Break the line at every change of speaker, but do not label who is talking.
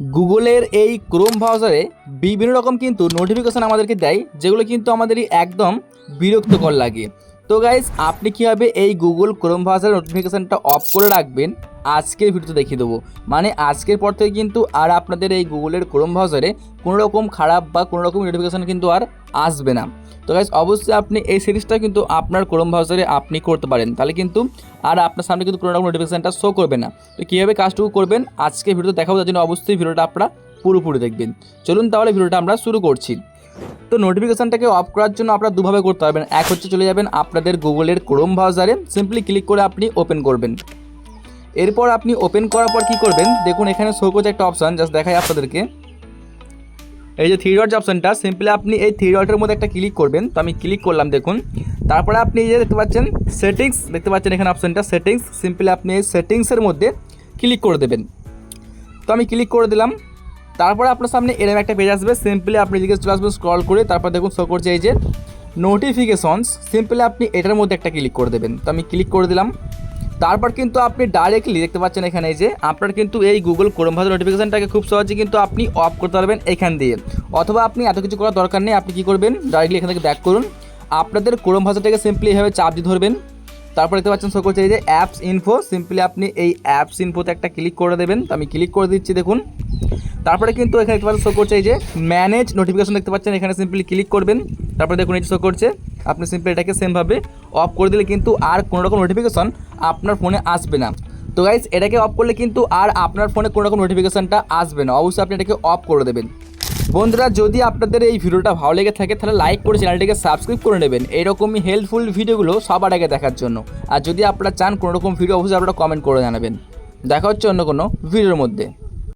গুগলের এই ক্রোম ব্রাউজারে বিভিন্ন রকম কিন্তু নোটিফিকেশান আমাদেরকে দেয়, যেগুলো কিন্তু আমাদেরই একদম বিরক্তকর লাগে। তো গাইজ আপনি কীভাবে এই গুগল ক্রোম ব্রাউজারের নোটিফিকেশানটা অফ করে রাখবেন? আজকের ভিডিওতে দেখিয়ে দেবো। মানে আজকের পর থেকে কিন্তু আর আপনাদের এই গুগলের ক্রোম ব্রাউজারে কোনো রকম খারাপ বা কোনো রকম নোটিফিকেশান কিন্তু আর আসবে না। তো গাইজ অবশ্যই আপনি এই সিরিজটা কিন্তু আপনার ক্রোম ব্রাউজারে আপনি করতে পারেন। তাহলে কিন্তু আর আপনার সামনে কিন্তু কোনো রকম নোটিফিকেশানটা শো করবে না। তো কীভাবে কাজটুকু করবেন আজকে ভিডিওতে দেখাবো। তার জন্য অবশ্যই ভিডিওটা আপনারা পুরোপুরি দেখবেন। চলুন তাহলে ভিডিওটা আমরা শুরু করছি। তো নোটিফিকেশানটাকে অফ করার জন্য আপনারা দুভাবে করতে পারবেন। এক হচ্ছে চলে যাবেন আপনাদের গুগলের ক্রোম ব্রাউজারে সিম্পলি ক্লিক করে আপনি ওপেন করবেন। এরপর আপনি ওপেন করার পর কী করবেন? দেখুন, এখানে শো করছে একটা অপশান জাস্ট দেখায় আপনাদেরকে। এই যে থ্রি ডট অপশানটা সিম্পলি আপনি এই থ্রি ডটের মধ্যে একটা ক্লিক করবেন। তো আমি ক্লিক করলাম, দেখুন। তারপরে আপনি এই যে দেখতে পাচ্ছেন সেটিংস দেখতে পাচ্ছেন এখানে অপশানটা সেটিংস সিম্পলি আপনি এই সেটিংসের মধ্যে ক্লিক করে দেবেন। তো আমি ক্লিক করে দিলাম। তারপরে আপনার সামনে এরকম একটা পেজ আসবে। সিম্পলি আপনি এদিকে চলে আসবেন স্ক্রল করে তারপর দেখুন শো করছে এই যে নোটিফিকেশনস সিম্পলি আপনি এটার মধ্যে একটা ক্লিক করে দেবেন। তো আমি ক্লিক করে দিলাম। তারপর কিন্তু আপনি ডাইরেক্টলি দেখতে পাচ্ছেন এখানে যে আপনার কিন্তু এই গুগল ক্রোম ভাষা নোটিফিকেশনটাকে খুব সহজে কিন্তু আপনি অফ করতে পারবেন এখান দিয়ে। অথবা আপনি এত কিছু করার দরকার নেই, আপনি কী করবেন? ডাইরেক্টলি এখান থেকে ব্যাক করুন। আপনাদের ক্রোম ভাষাটাকে সিম্পলি এভাবে চাপ দিয়ে ধরবেন। তারপর দেখতে পাচ্ছেন শো করছে এই যে অ্যাপস ইনফো সিম্পলি আপনি এই অ্যাপস ইনফোতে একটা ক্লিক করে দেবেন। তো আমি ক্লিক করে দিচ্ছি, দেখুন। তারপরে কিন্তু এখানে দেখতে পাচ্ছেন শো করছে এই যে ম্যানেজ নোটিফিকেশন দেখতে পাচ্ছেন, এখানে সিম্পলি ক্লিক করবেন। তারপরে দেখুন এই শো করছে, আপনি সিম্পলি এটাকে সেমভাবে অফ করে দিলে কিন্তু আর কোনো রকম নোটিফিকেশন আপনার ফোনে আসবে না। তো গাইজ এটাকে অফ করলে কিন্তু আর আপনার ফোনে কোনো রকম নোটিফিকেশনটা আসবে না। অবশ্যই আপনি এটাকে অফ করে দেবেন। বন্ধুরা, যদি আপনাদের এই ভিডিওটা ভালো লেগে থাকে, তাহলে লাইক করে চ্যানেলটিকে সাবস্ক্রাইব করে নেবেন। এরকমই হেল্পফুল ভিডিওগুলো সবার আগে দেখার জন্য। আর যদি আপনারা চান কোনো রকম ভিডিও অবশ্যই আপনারা কমেন্ট করে জানাবেন। দেখা হচ্ছে অন্য কোনো ভিডিওর মধ্যে।